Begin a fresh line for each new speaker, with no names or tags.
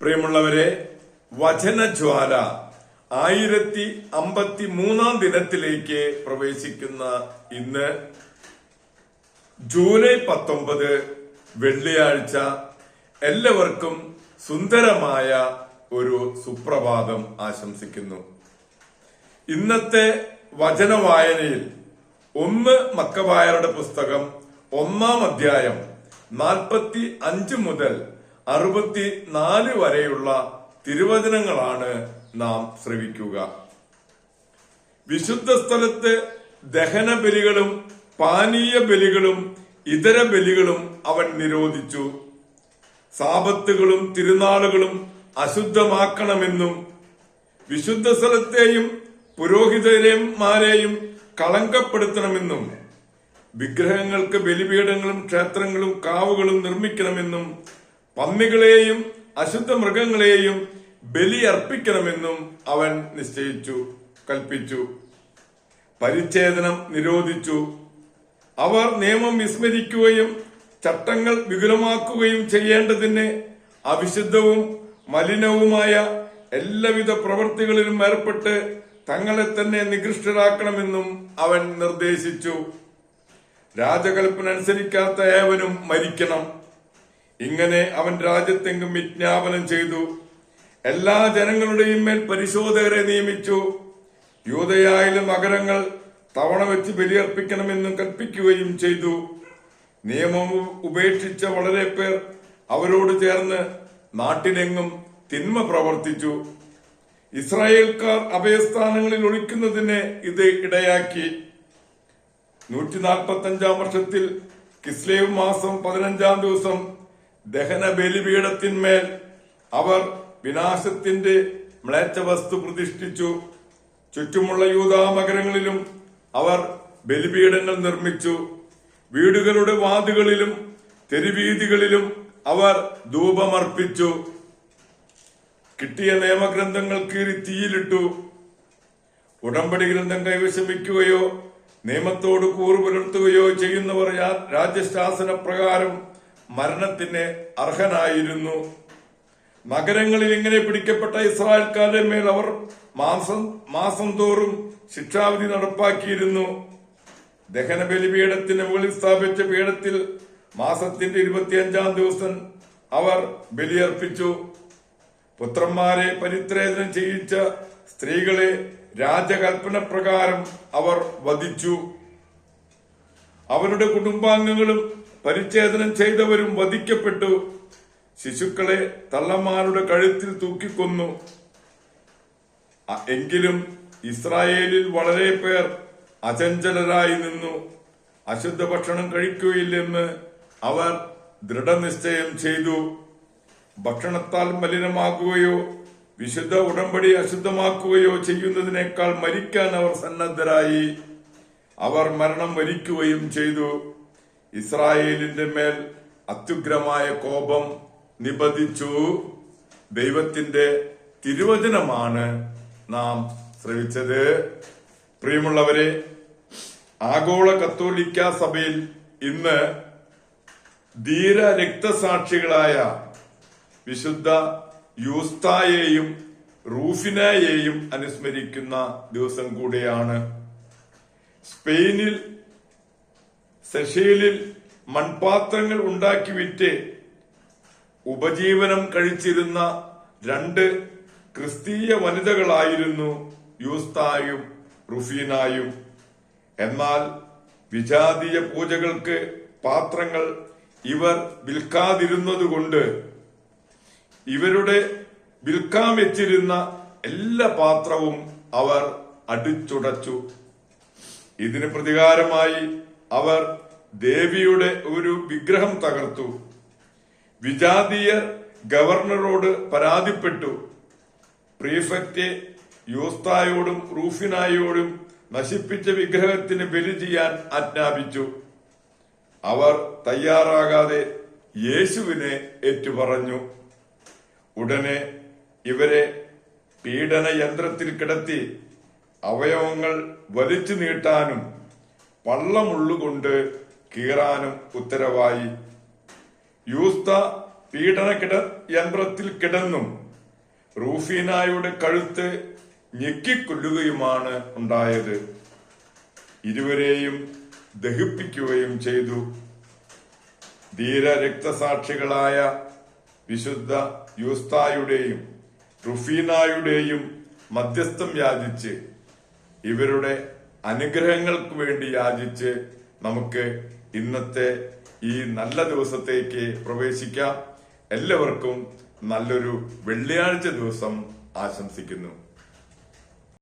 പ്രിയമുള്ളവരെ വചനജ്വാല ആയിരത്തി അമ്പത്തി മൂന്നാം ദിനത്തിലേക്ക് പ്രവേശിക്കുന്ന ഇന്ന് ജൂലൈ പത്തൊമ്പത് വെള്ളിയാഴ്ച എല്ലാവർക്കും സുന്ദരമായ ഒരു സുപ്രഭാതം ആശംസിക്കുന്നു. ഇന്നത്തെ വചന വായനയിൽ ഒന്ന് മക്കവായരുടെ പുസ്തകം ഒന്നാം അധ്യായം നാൽപ്പത്തി അഞ്ച് മുതൽ അറുപത്തി നാല് വരെയുള്ള തിരുവചനങ്ങളാണ് നാം ശ്രവിക്കുക. വിശുദ്ധ സ്ഥലത്ത് ദഹന ബലികളും പാനീയ ബലികളും ഇതര ബലികളും അവൻ നിരോധിച്ചു. സാപത്തുകളും തിരുനാളുകളും അശുദ്ധമാക്കണമെന്നും വിശുദ്ധ സ്ഥലത്തെയും പുരോഹിതരെയും കളങ്കപ്പെടുത്തണമെന്നും വിഗ്രഹങ്ങൾക്ക് ബലിപീഠങ്ങളും ക്ഷേത്രങ്ങളും കാവുകളും നിർമ്മിക്കണമെന്നും പന്നികളെയും അശുദ്ധ മൃഗങ്ങളെയും ബലി അർപ്പിക്കണമെന്നും അവൻ നിശ്ചയിച്ചു കൽപ്പിച്ചു. പരിച്ഛേദനം നിരോധിച്ചു. അവർ നിയമം വിസ്മരിക്കുകയും ചട്ടങ്ങൾ വിപുലമാക്കുകയും ചെയ്യേണ്ടതിന് അവിശുദ്ധവും മലിനവുമായ എല്ലാവിധ പ്രവൃത്തികളിലും ഏർപ്പെട്ട് തങ്ങളെ തന്നെ നികൃഷ്ടരാക്കണമെന്നും അവൻ നിർദ്ദേശിച്ചു. രാജകൽപ്പന അനുസരിക്കാത്ത ഏവനും മരിക്കണം. ഇങ്ങനെ അവൻ രാജ്യത്തെങ്കും വിജ്ഞാപനം ചെയ്തു. എല്ലാ ജനങ്ങളുടെയും മേൽ പരിശോധകരെ നിയമിച്ചു. യൂതയായാലും നഗരങ്ങൾ തവണ വെച്ച് ബലിയർപ്പിക്കണമെന്നും കൽപ്പിക്കുകയും ചെയ്തു. നിയമം ഉപേക്ഷിച്ച വളരെ പേർ അവരോട് ചേർന്ന് നാട്ടിലെങ്ങും തിന്മ പ്രവർത്തിച്ചു. ഇസ്രായേൽക്കാർ അഭയസ്ഥാനങ്ങളിൽ ഒളിക്കുന്നതിന് ഇത് ഇടയാക്കി. നൂറ്റി നാൽപ്പത്തി അഞ്ചാം വർഷത്തിൽ കിസ്ലേവ് മാസം പതിനഞ്ചാം ദിവസം ദഹന ബലിപീഠത്തിന്മേൽ അവർ വിനാശത്തിന്റെ മ്ലേച്ഛ വസ്തു പ്രതിഷ്ഠിച്ചു. ചുറ്റുമുള്ള യൂതാമകരങ്ങളിലും അവർ ബലിപീഠങ്ങൾ നിർമ്മിച്ചു. വീടുകളുടെ വാതുകളിലും തെരുവീതികളിലും അവർ ധൂപമർപ്പിച്ചു. കിട്ടിയ നിയമഗ്രന്ഥങ്ങൾ കീറി തീയിലിട്ടു. ഉടമ്പടി ഗ്രന്ഥം കൈവശം വയ്ക്കുകയോ നിയമത്തോട് കൂറുപുലർത്തുകയോ ചെയ്യുന്നവർ രാജ്യശാസന പ്രകാരം മരണത്തിന് അർഹനായിരുന്നു. നഗരങ്ങളിൽ ഇങ്ങനെ പിടിക്കപ്പെട്ട ഇസ്രായേൽക്കാരുടെ മേൽ അവർ മാസം മാസം തോറും ശിക്ഷാവിധി നടപ്പാക്കിയിരുന്നു. ദഹന ബലിപീഠത്തിന് മുകളിൽ സ്ഥാപിച്ച പീഠത്തിൽ മാസത്തിന്റെ ഇരുപത്തിയഞ്ചാം ദിവസം അവർ ബലിയർപ്പിച്ചു. പുത്രന്മാരെ പരിത്രേദനം ചെയ്യിച്ച സ്ത്രീകളെ രാജകൽപ്പന പ്രകാരം അവർ വധിച്ചു. അവരുടെ കുടുംബാംഗങ്ങളും പരിച്ഛേദനം ചെയ്തവരും വധിക്കപ്പെട്ടു. ശിശുക്കളെ തള്ളന്മാരുടെ കഴുത്തിൽ തൂക്കിക്കൊന്നു. എങ്കിലും ഇസ്രായേലിൽ വളരെ പേർ അചഞ്ചലരായി നിന്നു. അശുദ്ധ ഭക്ഷണം കഴിക്കുകയില്ലെന്ന് അവർ ദൃഢനിശ്ചയം ചെയ്തു. ഭക്ഷണത്താൽ മലിനമാക്കുകയോ വിശുദ്ധ ഉടമ്പടി അശുദ്ധമാക്കുകയോ ചെയ്യുന്നതിനേക്കാൾ മരിക്കാൻ അവർ സന്നദ്ധരായി. അവർ മരണം വരിക്കുകയും ചെയ്തു. ഇസ്രായേലിന്റെ മേൽ അത്യുഗ്രമായ കോപം നിബന്ധിച്ചു. ദൈവത്തിന്റെ തിരുവചനമാണ് നാം ശ്രവിച്ചത്. പ്രിയമുള്ളവരെ ആഗോള കത്തോലിക്ക സഭയിൽ ഇന്ന് ധീര രക്തസാക്ഷികളായ വിശുദ്ധ യൂസ്തായെയും റൂഫിനയെയും അനുസ്മരിക്കുന്ന ദിവസം കൂടിയാണ്. സ്പെയിനിൽ സെഷയിലിൽ മൺപാത്രങ്ങൾ ഉണ്ടാക്കി വിറ്റ് ഉപജീവനം കഴിച്ചിരുന്ന രണ്ട് ക്രിസ്തീയ വനിതകളായിരുന്നു യൂസ്തായും റുഫീനായും. എന്നാൽ വിജാതീയ പൂജകൾക്ക് പാത്രങ്ങൾ ഇവർ വിൽക്കാതിരുന്നതുകൊണ്ട് ഇവരുടെ വിൽക്കാൻ വെച്ചിരുന്ന എല്ലാ പാത്രവും അവർ അടിച്ചുടച്ചു. ഇതിന് പ്രതികാരമായി അവർ ദേവിയുടെ ഒരു വിഗ്രഹം തകർത്തു. വിജാതീയർ ഗവർണറോട് പരാതിപ്പെട്ടു. പ്രീഫക്റ്റ് യൂസ്തായോടും റൂഫിനായോടും നശിപ്പിച്ച വിഗ്രഹത്തിന് ബലി ചെയ്യാൻ ആജ്ഞാപിച്ചു. അവർ തയ്യാറാകാതെ യേശുവിനെ ഏറ്റുപറഞ്ഞു. ഉടനെ ഇവരെ പീഡന യന്ത്രത്തിൽ കിടത്തി അവയവങ്ങൾ വലിച്ചു നീട്ടാനും പള്ളമുള്ളുകൊണ്ട് കീറാനും ഉത്തരവായി. യൂസ്ത പീഡന കിട യന്ത്രത്തിൽ കിടന്നും റൂഫീനായുടെ കഴുത്ത് ഞെക്കിക്കൊല്ലുകയുമാണ് ഉണ്ടായത്. ഇരുവരെയും ദഹിപ്പിക്കുകയും ചെയ്തു. ധീര രക്തസാക്ഷികളായ വിശുദ്ധ യൂസ്തായുടെയും റുഫീനായുടെയും മധ്യസ്ഥം യാചിച്ച് ഇവരുടെ അനുഗ്രഹങ്ങൾക്ക് വേണ്ടി യാചിച്ച് നമുക്ക് ഇന്നത്തെ ഈ നല്ല ദിവസത്തേക്ക് പ്രവേശിക്കാം. എല്ലാവർക്കും നല്ലൊരു വെള്ളിയാഴ്ച ദിവസം ആശംസിക്കുന്നു.